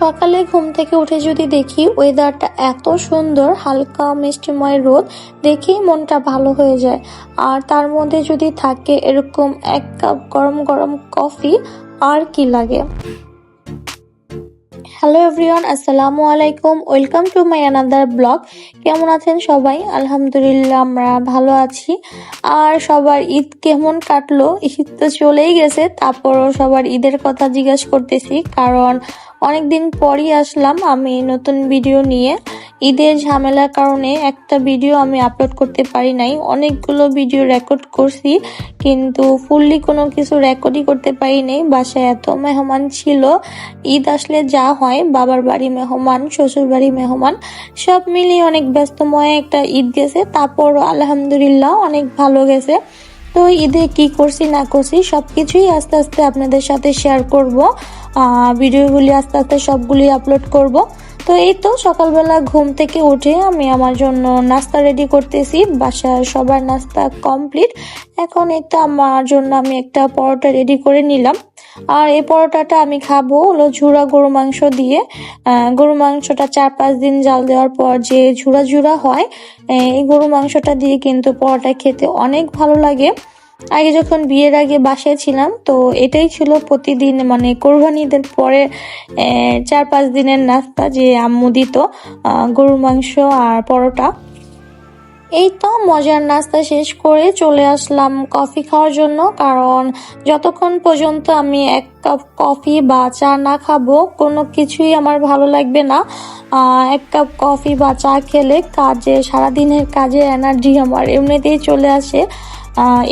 সকালে ঘুম থেকে উঠে যদি দেখি ওয়েদারটা এত সুন্দর, হালকা মিষ্টিময় রোদ দেখেই মনটা ভালো হয়ে যায়। আর তার মধ্যে যদি থাকে এরকম এক কাপ গরম গরম কফি আর কি লাগে? হ্যালো এভরিওয়ান আসসালামু আলাইকুম। Welcome to my another blog কেমন আছেন সবাই? আলহামদুলিল্লাহ, আমরা ভালো আছি। আর সবার ঈদ কেমন কাটলো? ঈদ তো চলেই গেছে। তারপরও সবার ঈদের কথা জিজ্ঞেস করতেছি, কারণ অনেকদিন পরই আসলাম আমি নতুন ভিডিও নিয়ে। ঈদের ঝামেলার কারণে একটা ভিডিও আমি আপলোড করতে পারি নাই। অনেকগুলো ভিডিও রেকর্ড করছি, কিন্তু ফুললি কোনো কিছু রেকর্ডই করতে পারি নাই। বাসায় এত মেহমান ছিল, ঈদ আসলে যা হয়, বাবার বাড়ি মেহমান, শ্বশুর বাড়ি মেহমান, সব মিলিয়ে অনেক ব্যস্তময় একটা ঈদ গেছে। তারপর আলহামদুলিল্লাহ অনেক ভালো গেছে। তো ঈদে কি করছি না করছি, সবকিছুই আস্তে আস্তে আপনাদের সাথে শেয়ার করব। ভিডিওগুলি আস্তে আস্তে সবগুলি আপলোড করব। তো এই তো সকালবেলা ঘুম থেকে উঠে আমি আমার জন্য নাস্তা রেডি করতেছি। বাসার সবার নাস্তা কমপ্লিট এখন এই তো আমার জন্য আমি একটা পরোটা রেডি করে নিলাম। আর এই পরোটাটা আমি খাব হলো ঝুরা গরু মাংস দিয়ে। গরু মাংসটা চার পাঁচ দিন জাল দেওয়ার পর যে ঝুরা ঝুরা হয় এই গরু মাংসটা দিয়ে কিন্তু পরোটা খেতে অনেক ভালো লাগে। আগে যখন বিয়ের আগে বাসায় ছিলাম, তো এটাই ছিল প্রতিদিন মানে কোরবানিদের পরে চার পাঁচ দিনের নাস্তা যে আম্মু দিত গরুর মাংস আর পরোটা। এই তো মজার নাস্তা শেষ করে চলে আসলাম কফি খাওয়ার জন্য, কারণ যতক্ষণ পর্যন্ত আমি এক কাপ কফি বা চা না খাব, কোনো কিছুই আমার ভালো লাগবে না। এক কাপ কফি বা চা খেলে কাজে, সারাদিনের কাজে এনার্জি আমার এমনিতেই চলে আসে।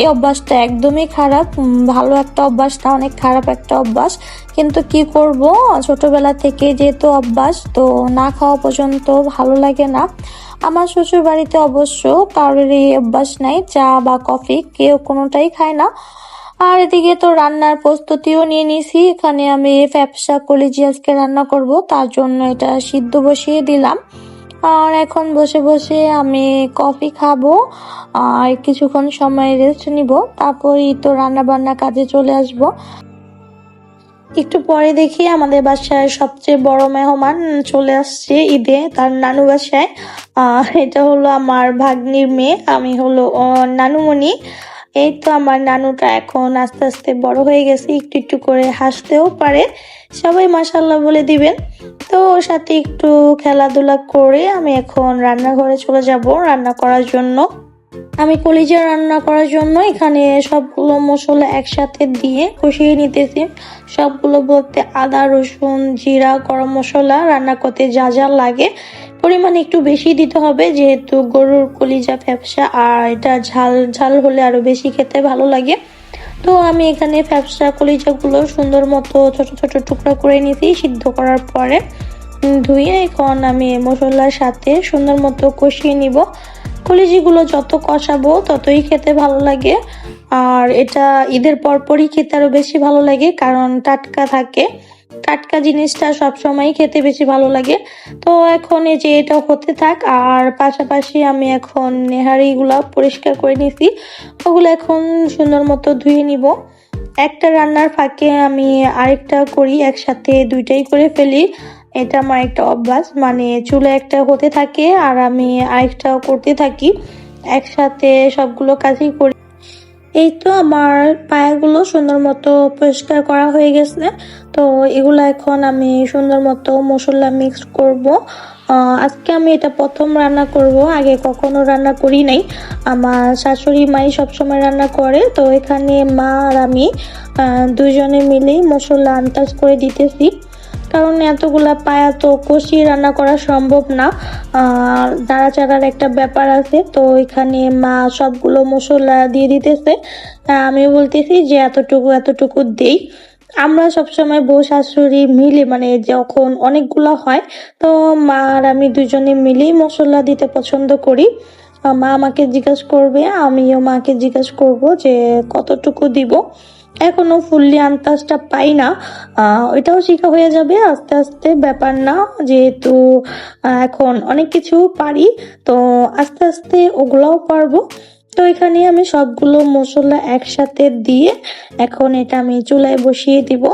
এই অভ্যাসটা একদমই খারাপ। ভালো একটা অভ্যাস না অনেক খারাপ একটা অভ্যাস। কিন্তু কি করব? ছোটবেলা থেকে যেহেতু অভ্যাস, তো না খাওয়া পর্যন্ত ভালো লাগে না। আমার শ্বশুর বাড়িতে অবশ্য কারোর এই অভ্যাস নাই, চা বা কফি কেউ কোনোটাই খায় না। আর এদিকে তো রান্নার প্রস্তুতিও নিয়ে নিছি এখানে আমি ফ্যাপসা কলিজি আজকে রান্না করব, তার জন্য এটা সিদ্ধ বসিয়ে দিলাম। আর এখন বসে বসে আমি কফি খাব, আর কিছুক্ষণ সময় রেস্ট নিব, তারপরই তো রান্না বান্না কাজে চলে আসব। একটু পরে দেখি আমাদের বাসায় সবচেয়ে বড় মেহমান চলে আসছে ঈদে, তার নানু বাসায়। এটা হলো আমার ভাগ্নির মেয়ে, আমি হলো নানুমণি। এই তো আমার নানুটা এখন আস্তে আস্তে বড় হয়ে গেছে, একটু একটু করে হাসতেও পারে। সবাই মাসাল্লাহ বলে দিবেন। তো ওর সাথে একটু খেলাধুলা করে আমি এখন রান্নাঘরে চলে যাব, রান্না করার জন্য। আমি কলিজা রান্না করার জন্য এখানে সবগুলো মশলা একসাথে দিয়ে কষিয়ে নিতেছি। সবগুলো বলতে আদা, রসুন, জিরা, গরম মশলা, রান্না করতে যা যা লাগে। পরিমাণ একটু বেশি দিতে হবে, যেহেতু গরুর কলিজা ফ্যাপসা আর এটা ঝাল ঝাল হলে আরও বেশি খেতে ভালো লাগে। তো আমি এখানে ফ্যাপসা কলিজাগুলো সুন্দর মতো ছোট ছোট টুকরা করে নিতেই সিদ্ধ করার পরে। ধুয়ে এখন আমি মশলার সাথে সুন্দর মতো কষিয়ে নিব। কলিজিগুলো যত কষাবো ততই খেতে ভালো লাগে। আর এটা ঈদের পরপরই খেতে আরও বেশি ভালো লাগে, কারণ টাটকা থাকে। টাটকা জিনিসটা সবসময় খেতে বেশি ভালো লাগে। তো এখন এই যে এটা হতে থাক, আর পাশাপাশি আমি এখন নেহারিগুলা পরিষ্কার করে নিছি। ওগুলো এখন সুন্দর মতো ধুয়ে নিব। একটা রান্নার ফাঁকে আমি আরেকটা করি, একসাথে দুইটাই করে ফেলি। এটা আমার একটা অভ্যাস মানে চুলে একটা হতে থাকে আর আমি আরেকটাও করতে থাকি, একসাথে সবগুলো কাজই করি। এই তো আমার পায়াগুলো সুন্দর মতো পরিষ্কার করা হয়ে গেছে, তো এগুলো এখন আমি সুন্দর মতো মশলা মিক্স করব। আজকে আমি এটা প্রথম রান্না করব, আগে কখনো রান্না করি নাই। আমার শাশুড়ি, মাই সবসময় রান্না করে, তো এখানে মা আর আমি দুজনে মিলেই মশলা আন্দাজ করে দিতেছি। কারণ এতগুলা পায়া তো কষিয়ে রান্না করা সম্ভব না। নাড়াচাড়ার একটা ব্যাপার আছে, তো এখানে মা সবগুলো মশলা দিয়ে দিতেছে। আমি বলতেছি যে এতটুকু এতটুকু দেই। আমরা সবসময় বউ শাশুড়ি মিলে মানে যখন অনেকগুলো হয়, তো মা আর আমি দুজনে মিলেই মশলা দিতে পছন্দ করি। মা আমাকে জিজ্ঞেস করবে, আমিও মাকে জিজ্ঞেস করব যে কতটুকু দিব। এখনও ফুললি আন্দাজটা পাই না। ওইটাও শেখা হয়ে যাবে, আস্তে আস্তে ব্যাপার না, যেহেতু এখন অনেক কিছু পারি, তো আস্তে আস্তে ওগুলাও পারব। তো এখানে আমি সবগুলো মশলা একসাথে দিয়ে এখন এটা আমি চুলায় বসিয়ে দিব।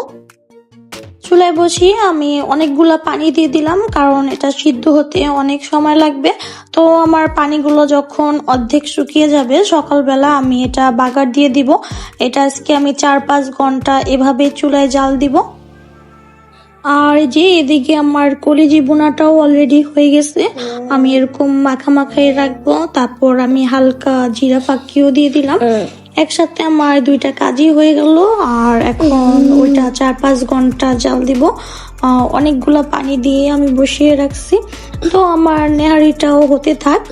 চুলায় বসিয়ে আমি অনেকগুলা পানি দিয়ে দিলাম, কারণ এটা সিদ্ধ হতে অনেক সময় লাগবে। তো আমার পানিগুলো যখন অর্ধেক শুকিয়ে যাবে, সকালবেলা আমি এটা বাগার দিয়ে দিব। এটা আজকে আমি চার পাঁচ ঘণ্টা এভাবে চুলায় জাল দিব। আর যে এদিকে আমার কলিজি বোনাটাও অলরেডি হয়ে গেছে। আমি এরকম মাখা মাখাই রাখব, তারপর আমি হালকা জিরা ফাঁকিও দিয়ে দিলাম। একসাথে আমার দুইটা কাজই হয়ে গেল, আর এখন ওইটা চার পাঁচ ঘণ্টা জাল দিব। অনেকগুলা পানি দিয়ে আমি বসিয়ে রাখছি। তো আমার নেহারিটাও হতে থাক।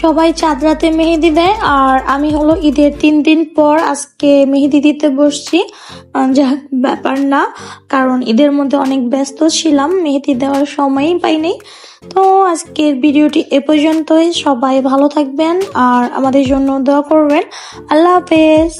সবাই চাঁদ রাতে মেহেদি দেয়, আর আমি হলো ঈদের তিন দিন পর আজকে মেহেদি দিতে বসছি। যা ব্যাপার না, কারণ ঈদের মধ্যে অনেক ব্যস্ত ছিলাম, মেহেদি দেওয়ার সময়ই পাইনি। তো আজকের ভিডিওটি এ পর্যন্তই। সবাই ভালো থাকবেন আর আমাদের জন্য দোয়া করবেন। আল্লাহ হাফেজ।